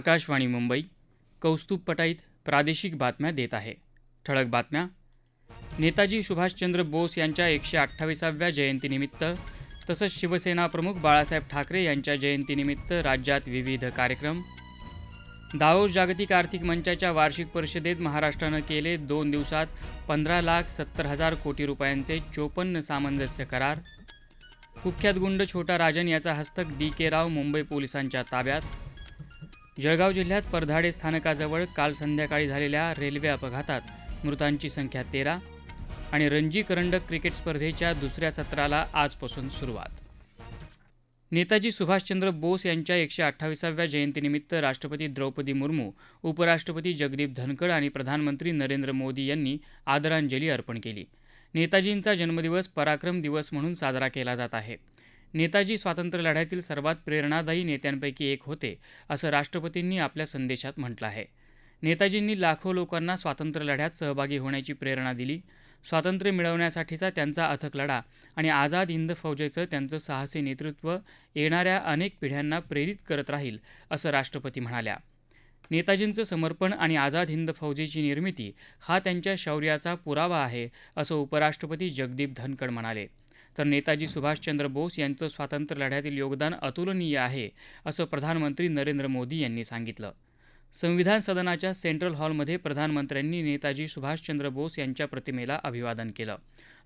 आकाशवाणी मुंबई कौस्तुभ पटाईत प्रादेशिक बातम्या देत आहे. ठळक बातम्या. नेताजी सुभाषचंद्र बोस यांच्या एकशे अठ्ठावीसाव्या जयंतीनिमित्त तसंच शिवसेना प्रमुख बाळासाहेब ठाकरे यांच्या जयंतीनिमित्त राज्यात विविध कार्यक्रम. दाओस जागतिक आर्थिक मंचाच्या वार्षिक परिषदेत महाराष्ट्रानं केले दोन दिवसात पंधरा लाख सत्तर हजार कोटी रुपयांचे चोपन्न सामंजस्य करार. कुख्यात गुंड छोटा राजन याचा हस्तक डी के राव मुंबई पोलिसांच्या ताब्यात. जळगाव जिल्ह्यात परधाडे स्थानकाजवळ काल संध्याकाळी झालेल्या रेल्वे अपघातात मृतांची संख्या तेरा आणि रणजी करंडक क्रिकेट स्पर्धेच्या दुसऱ्या सत्राला आजपासून सुरुवात. नेताजी सुभाषचंद्र बोस यांच्या एकशे अठ्ठावीसाव्या जयंतीनिमित्त राष्ट्रपती द्रौपदी मुर्मू उपराष्ट्रपती जगदीप धनखड आणि प्रधानमंत्री नरेंद्र मोदी यांनी आदरांजली अर्पण केली. नेताजींचा जन्मदिवस पराक्रम दिवस म्हणून साजरा केला जात आहे. नेताजी स्वातंत्र्य लढ्यातील सर्वात प्रेरणादायी नेत्यांपैकी एक होते असं राष्ट्रपतींनी आपल्या संदेशात म्हटलं आहे. नेताजींनी लाखो लोकांना स्वातंत्र्य लढ्यात सहभागी होण्याची प्रेरणा दिली. स्वातंत्र्य मिळवण्यासाठीचा त्यांचा अथक लढा आणि आझाद हिंद फौजेचं त्यांचं साहसी नेतृत्व येणाऱ्या अनेक पिढ्यांना प्रेरित करत राहील असं राष्ट्रपती म्हणाल्या. नेताजींचं समर्पण आणि आझाद हिंद फौजेची निर्मिती हा त्यांच्या शौर्याचा पुरावा आहे असं उपराष्ट्रपती जगदीप धनखड म्हणाले. तर नेताजी सुभाषचंद्र बोस यांचं स्वातंत्र्य लढ्यातील योगदान अतुलनीय आहे असं प्रधानमंत्री नरेंद्र मोदी यांनी सांगितलं. संविधान सदनाच्या सेंट्रल हॉलमध्ये प्रधानमंत्र्यांनी नेताजी सुभाषचंद्र बोस यांच्या प्रतिमेला अभिवादन केलं.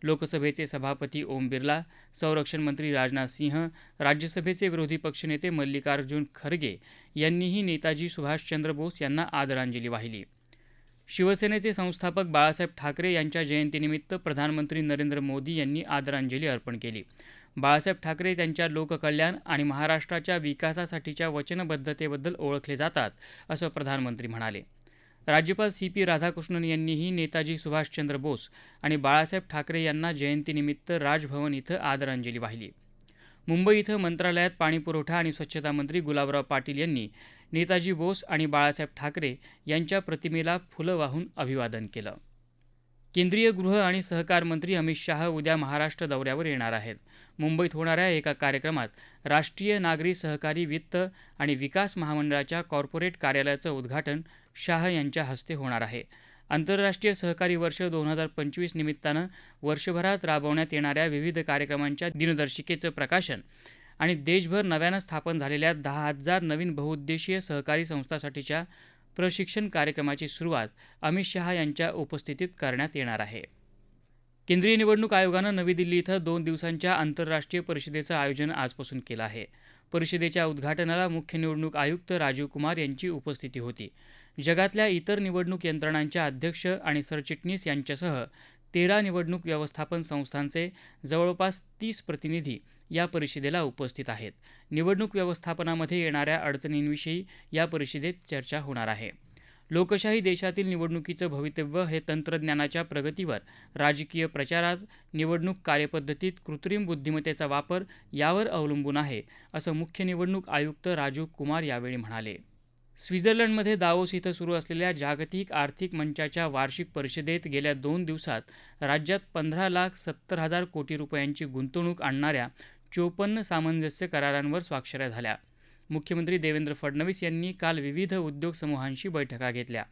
लोकसभेचे सभापती ओम बिर्ला संरक्षण मंत्री राजनाथ सिंह राज्यसभेचे विरोधी पक्षनेते मल्लिकार्जुन खरगे यांनीही नेताजी सुभाषचंद्र बोस यांना आदरांजली वाहिली. शिवसेनेचे संस्थापक बाळासाहेब ठाकरे यांच्या जयंतीनिमित्त प्रधानमंत्री नरेंद्र मोदी यांनी आदरांजली अर्पण केली. बाळासाहेब ठाकरे त्यांच्या लोककल्याण आणि महाराष्ट्राच्या विकासासाठीच्या वचनबद्धतेबद्दल ओळखले जातात असं प्रधानमंत्री म्हणाले. राज्यपाल सी पी राधाकृष्णन यांनीही नेताजी सुभाषचंद्र बोस आणि बाळासाहेब ठाकरे यांना जयंतीनिमित्त राजभवन इथं आदरांजली वाहिली. मुंबई इथं मंत्रालयात पाणीपुरवठा आणि स्वच्छता मंत्री गुलाबराव पाटील यांनी नेताजी बोस आणि बाळासाहेब ठाकरे यांच्या प्रतिमेला फुलं वाहून अभिवादन केलं. केंद्रीय गृह आणि सहकार मंत्री अमित शाह उद्या महाराष्ट्र दौऱ्यावर येणार आहेत. मुंबईत होणाऱ्या एका कार्यक्रमात राष्ट्रीय नागरी सहकारी वित्त आणि विकास महामंडळाच्या कॉर्पोरेट कार्यालयाचं उद्घाटन शाह यांच्या हस्ते होणार आहे. आंतरराष्ट्रीय सहकारी वर्ष दोन हजार पंचवीस निमित्तानं वर्षभरात राबवण्यात येणाऱ्या विविध कार्यक्रमांच्या दिनदर्शिकेचं प्रकाशन आणि देशभर नव्यानं स्थापन झालेल्या दहा हजार नवीन बहुउद्देशीय सहकारी संस्थांसाठीच्या प्रशिक्षण कार्यक्रमाची सुरुवात अमित शहा यांच्या उपस्थितीत करण्यात येणार आहे. केंद्रीय निवडणूक आयोगानं नवी दिल्ली इथं दोन दिवसांच्या आंतरराष्ट्रीय परिषदेचं आयोजन आजपासून केलं आहे. परिषदेच्या उद्घाटनाला मुख्य निवडणूक आयुक्त राजीव कुमार यांची उपस्थिती होती. जगातल्या इतर निवडणूक यंत्रणांच्या अध्यक्ष आणि सरचिटणीस यांच्यासह तेरा निवडणूक व्यवस्थापन संस्थांचे जवळपास तीस प्रतिनिधी या परिषदेला उपस्थित आहेत. निवडणूक व्यवस्थापनामध्ये येणाऱ्या अडचणींविषयी या परिषदेत चर्चा होणार आहे. लोकशाही देशातील निवडणुकीचं भवितव्य हे तंत्रज्ञानाच्या प्रगतीवर राजकीय प्रचारात निवडणूक कार्यपद्धतीत कृत्रिम बुद्धिमत्तेचा वापर यावर अवलंबून आहे असं मुख्य निवडणूक आयुक्त राजीव कुमार यावेळी म्हणाले. स्वित्झर्लंडमध्ये दावोस इथं सुरू असलेल्या जागतिक आर्थिक मंचाच्या वार्षिक परिषदेत गेल्या दोन दिवसात राज्यात पंधरा लाख सत्तर हजार कोटी रुपयांची गुंतवणूक आणणाऱ्या चोपन्न सामंजस्य करारांवर स्वाक्षऱ्या झाल्या. मुख्यमंत्री देवेंद्र फडणवीस यांनी काल विविध उद्योग समूहांशी बैठका घेतल्या.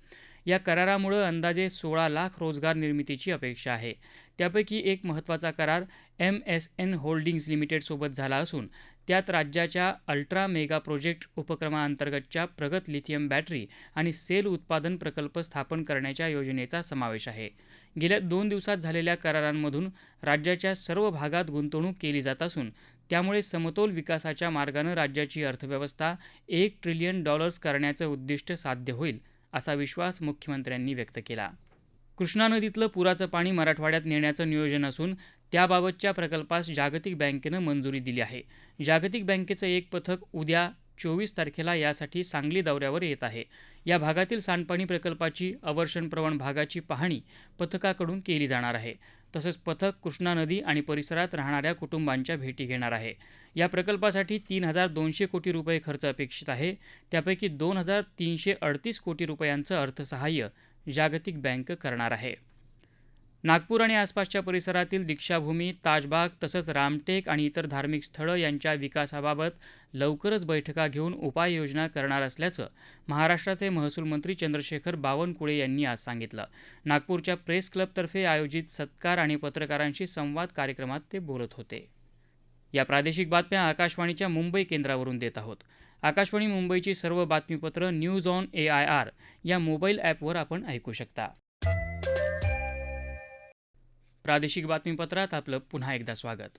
या करारामुळं अंदाजे सोळा लाख रोजगार निर्मितीची अपेक्षा आहे. त्यापैकी एक महत्त्वाचा करार एम एस एन होल्डिंग्ज लिमिटेडसोबत झाला असून त्यात राज्याच्या अल्ट्रा मेगा प्रोजेक्ट उपक्रमाअंतर्गतच्या प्रगत लिथियम बॅटरी आणि सेल उत्पादन प्रकल्प स्थापन करण्याच्या योजनेचा समावेश आहे. गेल्या दोन दिवसात झालेल्या करारांमधून राज्याच्या सर्व भागात गुंतवणूक केली जात असून त्यामुळे समतोल विकासाच्या मार्गानं राज्याची अर्थव्यवस्था एक ट्रिलियन डॉलर्स करण्याचं उद्दिष्ट साध्य होईल असा विश्वास मुख्यमंत्र्यांनी व्यक्त केला. कृष्णा नदीतलं पुराचं पाणी मराठवाड्यात नेण्याचं नियोजन असून त्याबाबतच्या प्रकल्पास जागतिक बँकेनं मंजुरी दिली आहे. जागतिक बँकेचं एक पथक उद्या चोवीस तारखेला यासाठी सांगली दौऱ्यावर येत आहे. या भागातील सांडपाणी प्रकल्पाची अवर्षणप्रवण भागाची पाहणी पथकाकडून केली जाणार आहे. तसंच पथक कृष्णा नदी आणि परिसरात राहणाऱ्या कुटुंबांच्या भेटी घेणार आहे. या प्रकल्पासाठी तीन हजार दोनशे कोटी रुपये खर्च अपेक्षित आहे. त्यापैकी दोन हजार तीनशे अडतीस कोटी रुपयांचं अर्थसहाय्य जागतिक बँक करणार आहे. नागपूर आणि आसपासच्या परिसरातील दीक्षाभूमी ताजबाग तसंच रामटेक आणि इतर धार्मिक स्थळं यांच्या विकासाबाबत लवकरच बैठका घेऊन उपाययोजना करणार असल्याचं महाराष्ट्राचे महसूल मंत्री चंद्रशेखर बावनकुळे यांनी आज सांगितलं. नागपूरच्या प्रेस क्लबतर्फे आयोजित सत्कार आणि पत्रकारांशी संवाद कार्यक्रमात ते बोलत होते. या प्रादेशिक बातम्या आकाशवाणीच्या मुंबई केंद्रावरून देत आहोत. आकाशवाणी मुंबईची सर्व बातमीपत्रं news on A I R या मोबाईल ॲपवर आपण ऐकू शकता. प्रादेशिक बातमीपत्रात आपलं पुन्हा एकदा स्वागत.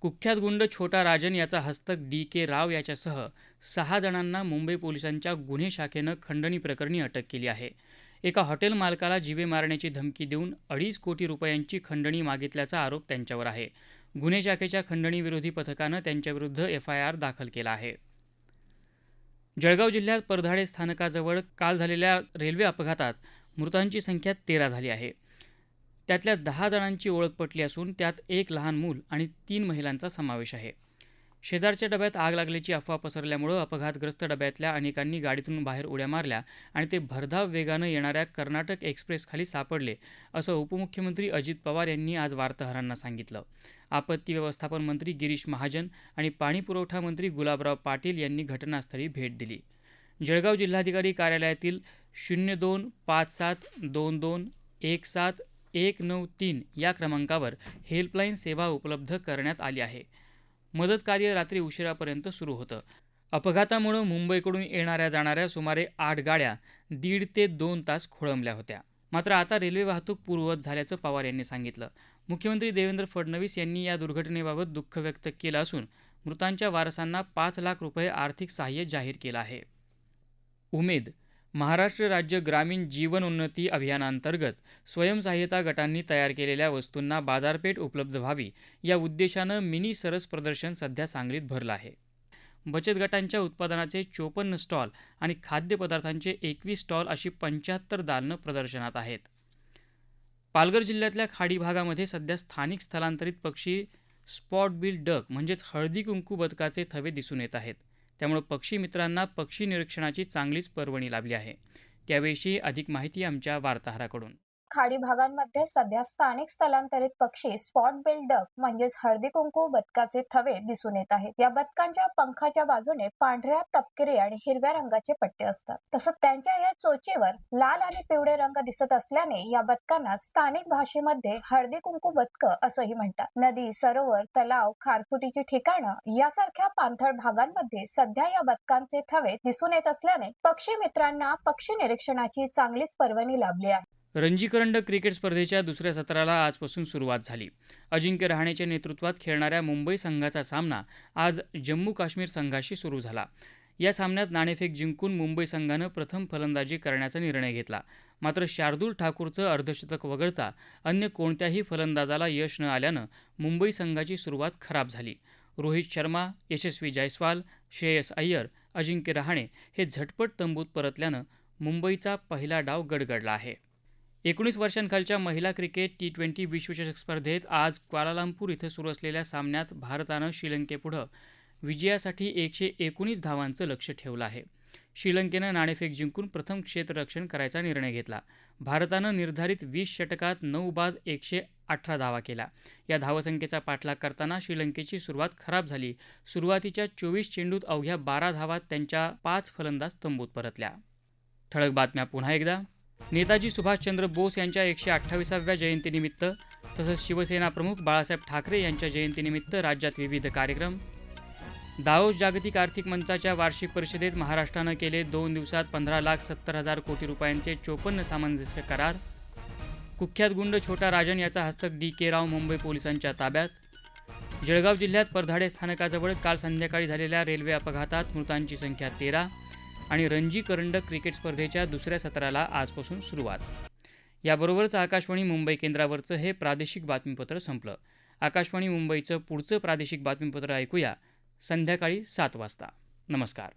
कुख्यात गुंड छोटा राजन याचा हस्तक डी के राव याच्यासह सहा जणांना मुंबई पोलिसांच्या गुन्हे शाखेनं खंडणी प्रकरणी अटक केली आहे. एका हॉटेल मालकाला जीवे मारण्याची धमकी देऊन अडीच कोटी रुपयांची खंडणी मागितल्याचा आरोप त्यांच्यावर आहे. गुन्हे शाखेच्या खंडणीविरोधी पथकानं त्यांच्याविरुद्ध एफ आय आर दाखल केला आहे. जळगाव जिल्ह्यात परधाडे स्थानकाजवळ काल झालेल्या रेल्वे अपघातात मृतांची संख्या तेरा झाली आहे. त्यातल्या दहा जणांची ओळख पटली असून त्यात एक लहान मूल आणि तीन महिलांचा समावेश आहे. शेजारच्या डब्यात आग लागल्याची अफवा पसरल्यामुळं अपघातग्रस्त डब्यातल्या अनेकांनी गाडीतून बाहेर उड्या मारल्या आणि ते भरधाव वेगानं येणाऱ्या कर्नाटक एक्सप्रेसखाली सापडले असं उपमुख्यमंत्री अजित पवार यांनी आज वार्ताहरांना सांगितलं. आपत्ती व्यवस्थापन मंत्री गिरीश महाजन आणि पाणीपुरवठा मंत्री गुलाबराव पाटील यांनी घटनास्थळी भेट दिली. जळगाव जिल्हाधिकारी कार्यालयातील शून्य दोन पाच सात दोन दोन एक सात एक नऊ तीन या क्रमांकावर हेल्पलाईन सेवा उपलब्ध करण्यात आली आहे. मदत कार्य रात्री उशिरापर्यंत सुरू होतं. अपघातामुळं मुंबईकडून येणाऱ्या जाणाऱ्या सुमारे आठ गाड्या दीड ते दोन तास खोळंबल्या होत्या. मात्र आता रेल्वे वाहतूक पूर्ववत झाल्याचं पवार यांनी सांगितलं. मुख्यमंत्री देवेंद्र फडणवीस यांनी या दुर्घटनेबाबत दुःख व्यक्त केलं असून मृतांच्या वारसांना पाच लाख रुपये आर्थिक सहाय्य जाहीर केलं आहे. उमेद महाराष्ट्र राज्य ग्रामीण जीवन उन्नती अभियानांतर्गत स्वयंसहाय्यता गटांनी तयार केलेल्या वस्तूंना बाजारपेठ उपलब्ध व्हावी या उद्देशानं मिनी सरस प्रदर्शन सध्या सांगलीत भरलं आहे. बचत गटांच्या उत्पादनाचे चोपन्न स्टॉल आणि खाद्यपदार्थांचे एकवीस स्टॉल अशी पंच्याहत्तर दालनं प्रदर्शनात आहेत. पालघर जिल्ह्यातल्या खाडी भागामध्ये सध्या स्थानिक स्थलांतरित पक्षी स्पॉट बिल डक म्हणजेच हळदी कुंकू बदकाचे थवे दिसून येत आहेत. त्यामुळे पक्षी मित्रांना पक्षी निरीक्षणाची चांगलीच पर्वणी लाभली आहे. त्याविषयी अधिक माहिती आमच्या वार्ताहराकडून. खाडी भागांमध्ये सध्या स्थानिक स्थलांतरित पक्षी स्पॉट बिल डक म्हणजेच हळदी कुंकू बदकाचे थवे दिसून येत आहेत. या बदकांच्या पंखाच्या बाजूने पांढऱ्या तपकिरी आणि हिरव्या रंगाचे पट्टे असतात. तसंच त्यांच्या या चोचीवर लाल आणि पिवळे रंग दिसत असल्याने या बदकांना स्थानिक भाषेमध्ये हळदी कुंकू बदक असंही म्हणतात. नदी सरोवर तलाव खारफुटीची ठिकाणं यासारख्या पाणथळ भागांमध्ये सध्या या बदकांचे थवे दिसून येत असल्याने पक्षी मित्रांना पक्षी निरीक्षणाची चांगलीच पर्वणी लाभली आहे. रणजी करंडक क्रिकेट स्पर्धेच्या दुसऱ्या सत्राला आजपासून सुरुवात झाली. अजिंक्य रहाणेच्या नेतृत्वात खेळणाऱ्या मुंबई संघाचा सामना आज जम्मू काश्मीर संघाशी सुरू झाला. या सामन्यात नाणेफेक जिंकून मुंबई संघानं प्रथम फलंदाजी करण्याचा निर्णय घेतला. मात्र शार्दूल ठाकूरचं अर्धशतक वगळता अन्य कोणत्याही फलंदाजाला यश न आल्यानं मुंबई संघाची सुरुवात खराब झाली. रोहित शर्मा यशस्वी जायस्वाल श्रेयस अय्यर अजिंक्य रहाणे हे झटपट तंबूत परतल्यानं मुंबईचा पहिला डाव गडगडला आहे. एकोणीस वर्षांखालच्या महिला क्रिकेट टी ट्वेंटी विश्वचषक स्पर्धेत आज क्वालालंपूर इथं सुरू असलेल्या सामन्यात भारतानं श्रीलंकेपुढं विजयासाठी एकशे एकोणीस धावांचं लक्ष ठेवलं आहे. श्रीलंकेनं नाणेफेक जिंकून प्रथम क्षेत्ररक्षण करायचा निर्णय घेतला. भारतानं निर्धारित वीस षटकात नऊ बाद एकशे अठरा धावा केला या धावसंख्येचा पाठलाग करताना श्रीलंकेची सुरुवात खराब झाली. सुरुवातीच्या चोवीस चेंडूत अवघ्या बारा धावात त्यांच्या पाच फलंदाज तंबूत परतल्या. ठळक बातम्या पुन्हा एकदा. नेताजी सुभाषचंद्र बोस यांच्या एकशे अठ्ठावीसाव्या जयंतीनिमित्त तसंच शिवसेना प्रमुख बाळासाहेब ठाकरे यांच्या जयंतीनिमित्त राज्यात विविध कार्यक्रम. दाओस जागतिक आर्थिक मंचाच्या वार्षिक परिषदेत महाराष्ट्रानं केले दोन दिवसात पंधरा लाख सत्तर हजार कोटी रुपयांचे चोपन्न सामंजस्य करार. कुख्यात गुंड छोटा राजन याचा हस्तक डी के राव मुंबई पोलिसांच्या ताब्यात. जळगाव जिल्ह्यात परधाडे स्थानकाजवळ काल संध्याकाळी झालेल्या रेल्वे अपघातात मृतांची संख्या तेरा. आणि रणजी करंडक क्रिकेट स्पर्धेच्या दुसऱ्या सत्राला आजपासून सुरुवात. याबरोबरच आकाशवाणी मुंबई केंद्रावरचं हे प्रादेशिक बातमीपत्र संपलं. आकाशवाणी मुंबईचं पुढचं प्रादेशिक बातमीपत्र ऐकूया संध्याकाळी सात वाजता. नमस्कार.